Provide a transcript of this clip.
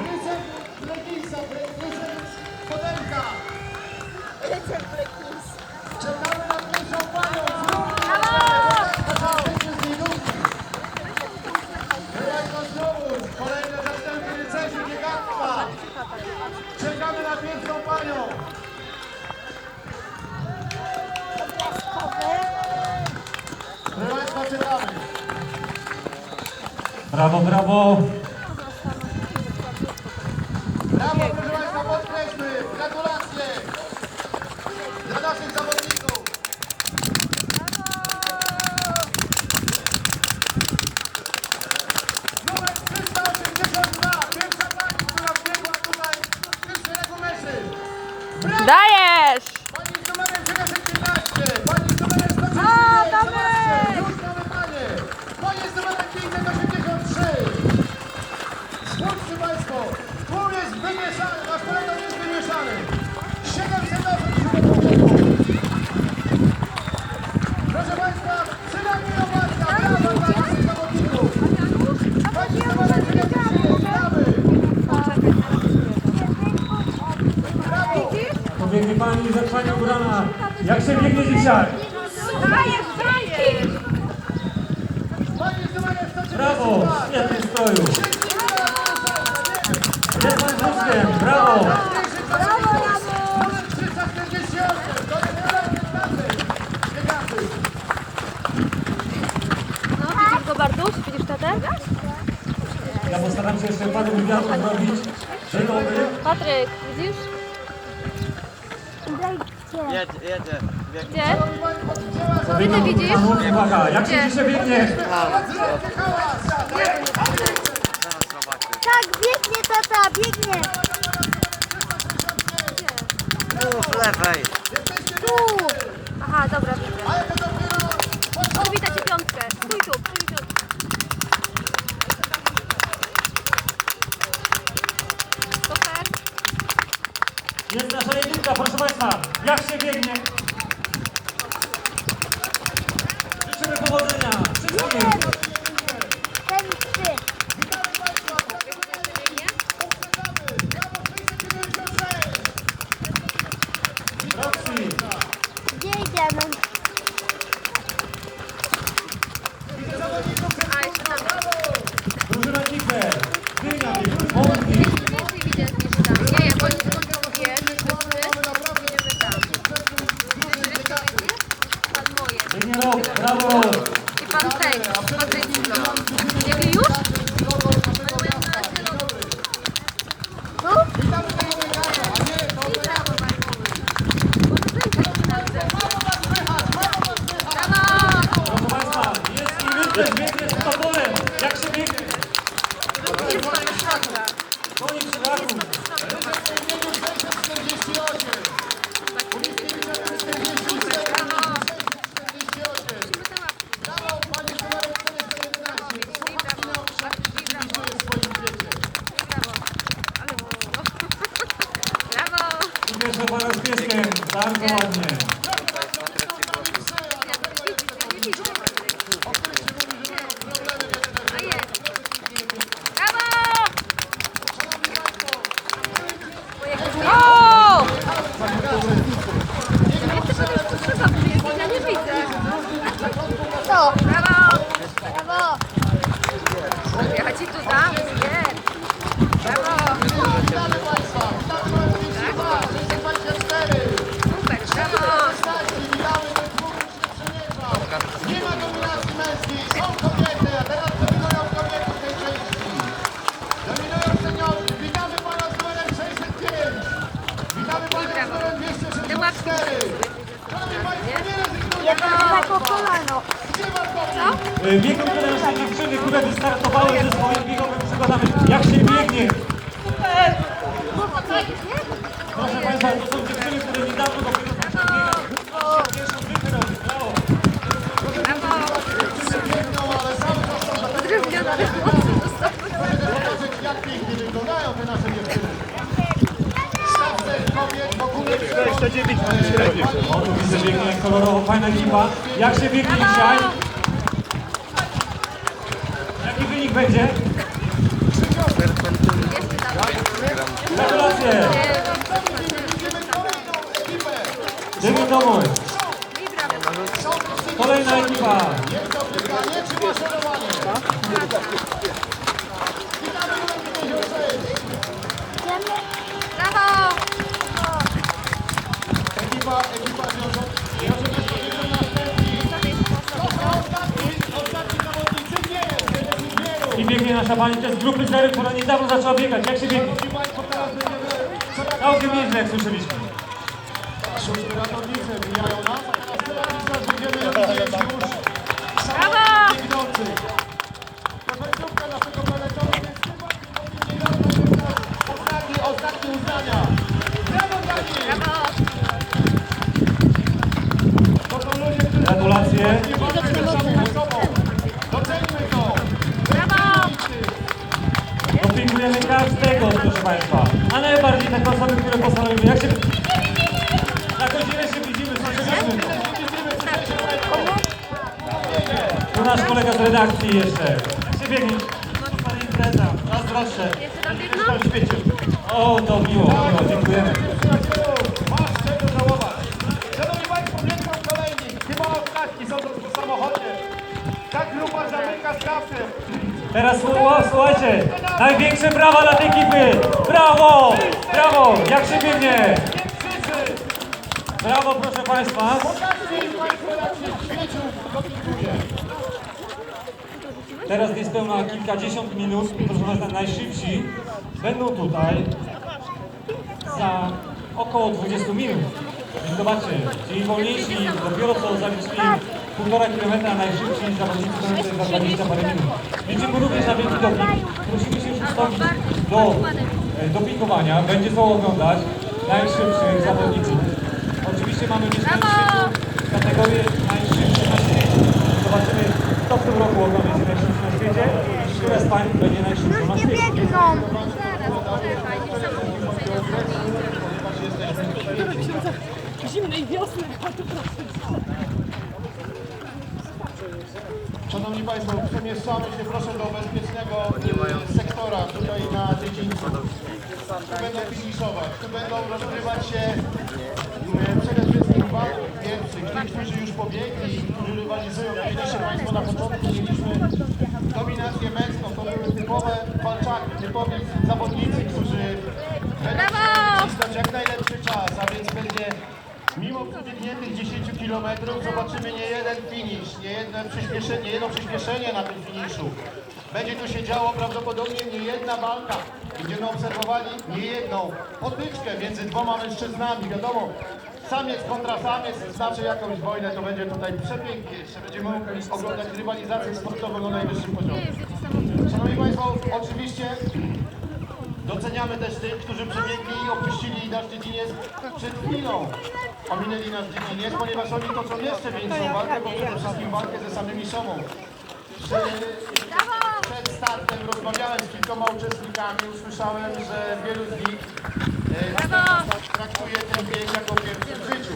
Rycerz Legisa, rycerz Podenka. Czekamy na pierwszą panią. Czekamy na pierwszą panią. Brawo. Brawo, Okay. Wymieszany, nasz peloton jest wymieszany. 700 osób biegu. Proszę Państwa, przynajmniej owacja, brawa dla naszych zawodników. Pani z numerem 730, witamy. Brawo. Pobiegnie pani za panią Urana. Jak się biegnie dzisiaj? Dajesz, dajesz! Pani z numerem 132. Brawo, świetny stroju. Jest pan wózkiem, brawo. Brawo, brawo! Numer 348, to jest kolejny statek biegaczy. No, widzisz go Bartuś? Widzisz tatę? Ja postaram się jeszcze panu wywiadu zrobić. Dzień dobry. Patryk, widzisz? Jedzie, jedzie. Gdzie? Gdzie ty widzisz? Uwaga, jak się dzisiaj biegnie? Zobaczy. Tak, biegnie tata, biegnie. Tu, w lewej. Tu. Aha, dobra, widzę. Ale to dopiero O, widać ci piątkę. Stój tu, stój piątkę. Super. Jest nasza jedynka, proszę państwa. Jak się biegnie? Życzymy powodzenia wszystkim. Ten trzy. Roxy, Gdzie idziemy? A, jeszcze tam. drużyna Kicker, Dynia, Mąki. Więcej widzę niż tam. Nie, jak oni skąd wiesz, idziemy tam. Pan moje. Biegnie rok, brawo. I pan Tej, Patryk Biegli już? Brawo! Proszę państwa, jest i rycerz biegnie z toporem. Jak się biegnie? Koni przylaków. 48. Brawo, pani z numerem 411. Współmatka w swoim wiecie. Brawo! I pierwsza para z pieskiem. Bardzo ładnie. A jest! Brawo! O! Jak ty potem tu trzeba przyjść? Ja nie widzę. Co? Brawo! Brawo. Ja ci tu dam, nie. Brawo! Witamy Państwa, witamy numer 32, 624. Super, brawo! Stasi, witamy ten dwóch już nie przemierzał. Nie ma dominacji męskiej, są kobiety, a teraz dominują kobiety w tej części. Dominują seniorzy. Witamy Pana z numerem 605. Witamy Pana z numerem 264. Szanowni Państwo, nie rezygnujcie. Ja to tak o kolano. Biegną tutaj nasze dziewczyny, które wystartowały ze swoimi biegowymi przygodami. Jak się biegnie? Proszę Państwa, to są dziewczyny, które niedawno dopiero zaczęły biegać. Pierwszą dychę robić. Brawo. Biegną, ale cały czas są zobaczyć, jak pięknie wyglądają te nasze dziewczyny. Serce kobiet w ogóle 29 O, tu widzę biegnie kolorowo, fajna ekipa. Jak się biegnie dzisiaj? Jaki wynik będzie? Gratulacje! Ekipę. Dziewiętomuj. Kolejna ekipa. Jest pytanie, czy maszerowanie? Ekipa, ekipa wiążąca. Wiążąca się następni. To są ostatni, ostatni zawodnicy. Nie, nie, I biegnie nasza pani też z grupy Zary, która niedawno zaczęła biegać. Jak się biegnie? Szanowni Państwo, teraz będziemy... co jak- Całkiem nieźle, jak słyszeliśmy. Ratownicy mijają nas, a teraz będziemy takie osoby, które postanowiły, jak się... Na godzinę się widzimy. Tu nasz kolega z redakcji jeszcze. Jak się biegnie? Super impreza, zazdroszczę. Jeszcze tam biegną? Na świecie. O, to miło, miło, dziękujemy. Chyba ostatni są w samochodzie. Ta grupa zamyka z kawkiem. Teraz słu- słuchajcie, największe brawa dla tej ekipy! Brawo! Brawo! Jak się biegnie? Brawo, proszę Państwa. Teraz niespełna kilkadziesiąt minut, proszę Państwa, najszybsi będą tutaj za około 20 minut. Zobaczcie, czyli wolniejsi dopiero co zaliczyli półtora kilometra, najszybsi zawodnicy będą za 20 parę minut. Liczymy również na wielki doping. Prosimy się już ustawić do e, dopingowania. Będzie co oglądać najszybszych zawodników. Oczywiście mamy mieszkańców kategorię najszybszych na świecie. Zobaczymy, kto w tym roku ogląda się najszybszy na świecie i która z Pań będzie najszybszą na świecie. biegną. Zaraz, poczekaj, niech samochód zimnej wiosny. Szanowni Państwo, przemieszczamy się proszę do bezpiecznego e, sektora tutaj na dziedzińcu. Tu będą finiszować, tu będą rozgrywać się e, przede wszystkim walki pierwszych, tych, którzy już pobiegli, którzy rywalizują. Widzieliście Państwo na początku, mieliśmy dominację męską, to były typowe walczaki, typowi zawodnicy, którzy będą jak najlepszy czas, a więc będzie Mimo przebiegniętych 10 km zobaczymy nie jeden finish, nie jedno przyspieszenie, nie jedno przyspieszenie na tym finiszu. Będzie tu się działo prawdopodobnie nie jedna walka. Będziemy obserwowali nie jedną potyczkę między dwoma mężczyznami. Wiadomo, samiec kontra samiec znaczy jakąś wojnę, to będzie tutaj przepięknie. Jeszcze będziemy oglądać rywalizację sportową na najwyższym poziomie. Szanowni Państwo, oczywiście Doceniamy też tych, którzy przebiegli i opuścili nasz dziedziniec przed chwilą. Ominęli nasz dziedziniec, ponieważ oni toczą jeszcze większą walkę, bo przede wszystkim walkę ze samymi sobą. Przed, przed startem rozmawiałem z kilkoma uczestnikami, usłyszałem, że wielu z nich e, traktuje ten bieg jako pierwszy w życiu.